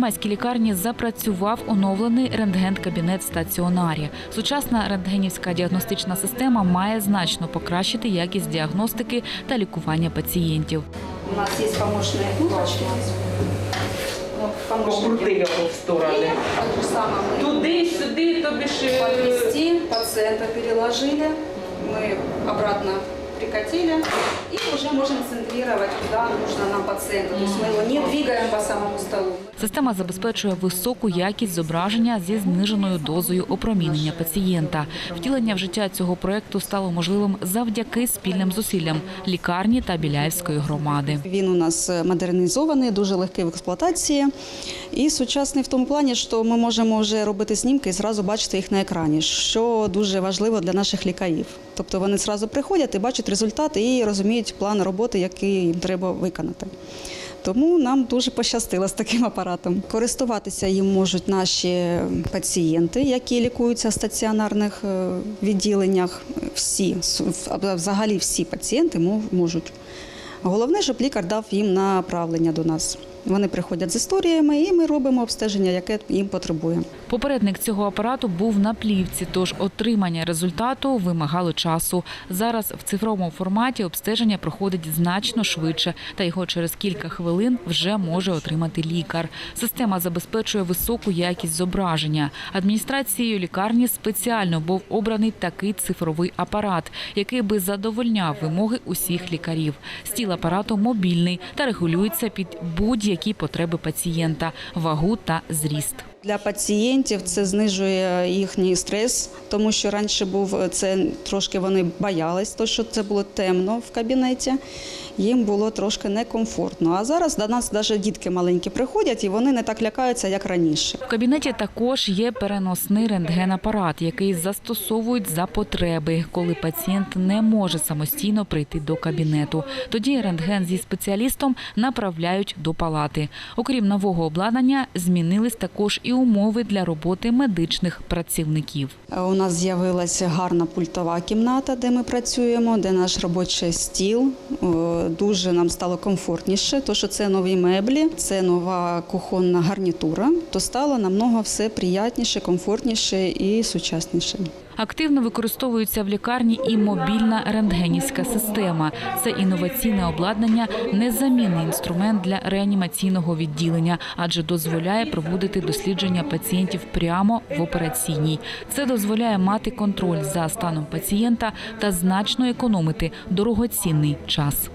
Первомайській лікарні запрацював оновлений рентген-кабінет в стаціонарі. Сучасна рентгенівська діагностична система має значно покращити якість діагностики та лікування пацієнтів. У нас есть помощные кнопочки. Ну, помощники. Покрути його в сторони. Так же самое мы Туди, сюди, тобі ж. е, подвести, пациента переложили, мы обратно прикатили и уже можем центрировать, куда нужно нам пациенту. То есть мы его не двигаем по самому столу. Система забезпечує високу якість зображення зі зниженою дозою опромінення пацієнта. Втілення в життя цього проекту стало можливим завдяки спільним зусиллям лікарні та Біляївської громади. Він у нас е, модернізований, дуже легкий в експлуатації і сучасний в тому плані, що ми можемо вже робити знімки і зразу бачити їх на екрані, що дуже важливо для наших лікарів. Тобто вони зразу приходять і бачать результат і розуміють план роботи, який їм треба виконати. Тому нам дуже пощастило з таким апаратом. Користуватися їм можуть наші пацієнти, які лікуються в стаціонарних е, відділеннях. Всі взагалі всі пацієнти можуть. Головне, щоб лікар дав їм направлення до нас. Вони приходять з історіями, і ми робимо обстеження, яке їм потребує. Попередник цього апарату був на плівці, тож отримання результату вимагало часу. Зараз в цифровому форматі обстеження проходить значно швидше, та його через кілька хвилин вже може отримати лікар. Система забезпечує високу якість зображення. Адміністрацією лікарні спеціально був обраний такий цифровий апарат, який би задовольняв вимоги усіх лікарів. Стіл апарату мобільний та регулюється під будь-які потреби пацієнта, вагу та зріст. Для пацієнтів це знижує їхній стрес, тому що раніше був це трошки вони боялись, то що це було темно в кабінеті. Їм було трошки некомфортно. А зараз до нас навіть дітки маленькі приходять і вони не так лякаються, як раніше. В кабінеті також є переносний рентген-апарат, який застосовують за потреби, коли пацієнт не може самостійно прийти до кабінету. Тоді рентген зі спеціалістом направляють до палати. Окрім нового обладнання, змінились також і умови для роботи медичних працівників. Е, У нас з'явилася гарна пультова кімната, де ми працюємо, де наш робочий стіл. Е, Дуже нам стало комфортніше, тому що це нові меблі, це нова кухонна гарнітура, то стало намного все приятніше, комфортніше і сучасніше. Активно використовується в лікарні і мобільна рентгенівська система. Це інноваційне обладнання, незамінний інструмент для реанімаційного відділення, адже дозволяє проводити дослідження пацієнтів прямо в операційній. Це дозволяє мати контроль за станом пацієнта та значно економити дорогоцінний час.